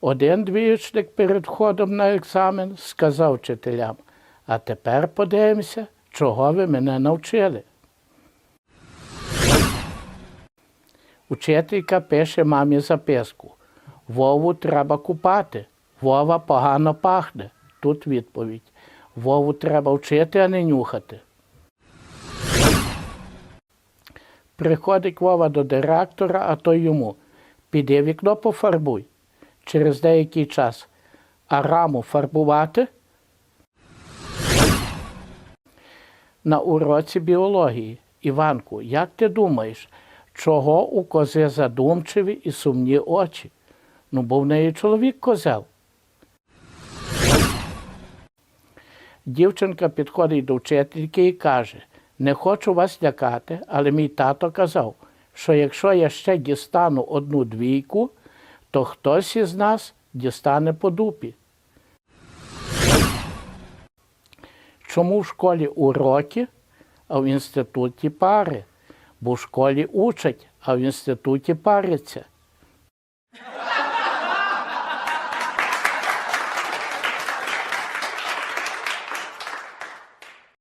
Один двіючник перед входом на екзамен сказав вчителям, а тепер подивимося, чого ви мене навчили. Учителька пише мамі записку. Вову треба купати. Вова погано пахне. Тут відповідь. Вову треба вчити, а не нюхати. Приходить Вова до директора, а той йому. Піди вікно пофарбуй. Через деякий час. А раму фарбувати? На уроці біології. Іванку, як ти думаєш, чого у кози задумчиві і сумні очі? Ну, бо в неї чоловік козел. Дівчинка підходить до вчительки і каже: Не хочу вас лякати, але мій тато казав, що якщо я ще дістану одну двійку, то хтось із нас дістане по дупі. Чому в школі уроки, а в інституті пари? Бо в школі учать, а в інституті паряться.